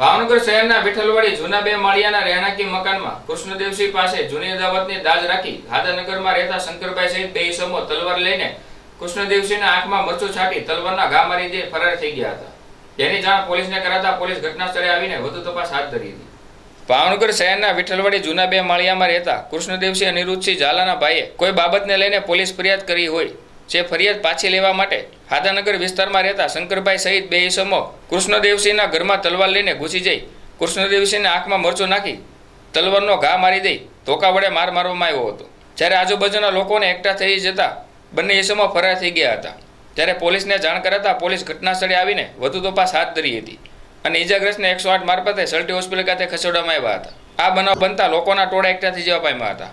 ભાવનગર શહેરના વિઠ્ઠલવાડી જૂના બે માળિયાના રહેણાંકી મકાનમાં કૃષ્ણદેવસિંહ પાસે જૂની અદાવતની દાજ રાખી ગાંધીનગરમાં રહેતા શંકરભાઈ સહિત બે ઈસમો તલવાર લઈને કૃષ્ણદેવસિંહના આંખમાં મરચું છાંટી તલવારના ઘા મારી દે ફરાર થઈ ગયા હતા. જેની જાણ પોલીસને કરાતા પોલીસ ઘટના સ્થળે આવીને વધુ તપાસ હાથ ધરી હતી. ભાવનગર શહેરના વિઠ્ઠલવાડી જૂના બે માળિયામાં રહેતા કૃષ્ણદેવસિંહ અનિરુદ્ધસિંહ ઝાલાના ભાઈએ કોઈ બાબતને લઈને પોલીસ ફરિયાદ કરી હોય જે ફરિયાદ પાછી લેવા માટે હાદાનગર વિસ્તારમાં રહેતા શંકરભાઈ સહિત બે ઈસમો કૃષ્ણદેવસિંહના ઘરમાં તલવાર લઈને ઘૂસી જઈ કૃષ્ણદેવસિંહને આંખમાં મરચું નાખી તલવારનો ઘા મારી દઈ ધોકા વડે માર મારવામાં આવ્યો હતો. જ્યારે આજુબાજુના લોકોને એકઠા થઈ જતા બંને ઈસમો ફરાર થઈ ગયા હતા. ત્યારે પોલીસને જાણ કરાતા પોલીસ ઘટના સ્થળે આવીને વધુ તપાસ હાથ ધરી હતી અને ઈજાગ્રસ્તને એકસો આઠ મારફતે સલટી હોસ્પિટલ ખાતે ખસેડવામાં આવ્યા હતા. આ બનાવ બનતા લોકોના ટોળા એકઠા થઈ જવા પામ્યા હતા.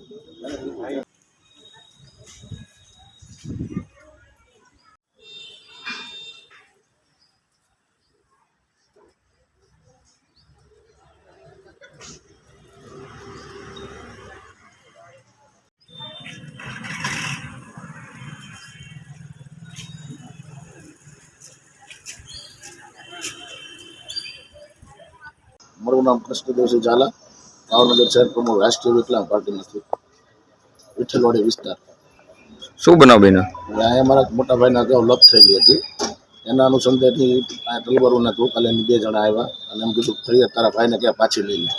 મારું નામ કૃષ્ણદેવસિંહ ઝાલા ભાવનગર શહેર પ્રમુખ રાષ્ટ્રીય વિકલાંગ પાર્ટીમાંથી વિઠ્ઠલવાડી વિસ્તાર. શું બનાવ બેના અહીંયા મારા મોટા ભાઈના અગાઉ લપ થયેલી હતી. એના અનુસંધાનથી આ તલવારોના ધોકા લઈને બે જણા આવ્યા અને એમ કીધું ફરિયાદ તારા ભાઈને ક્યાં પાછી લઈ લે.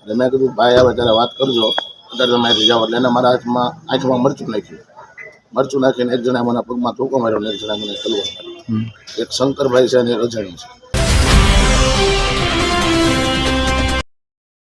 એટલે મેં કીધું ભાઈ આવે ત્યારે વાત કરજો. અત્યારે તમે અહીંથી જાઓ. એટલે એને મારા હાથમાં આંખમાં મરચું નાખ્યું. મરચું નાખીને એક જણા મને પગમાં ધોકો માર્યો અને એક જણા મને તલવાર એક શંકરભાઈ છે અને એક અજાણી છે.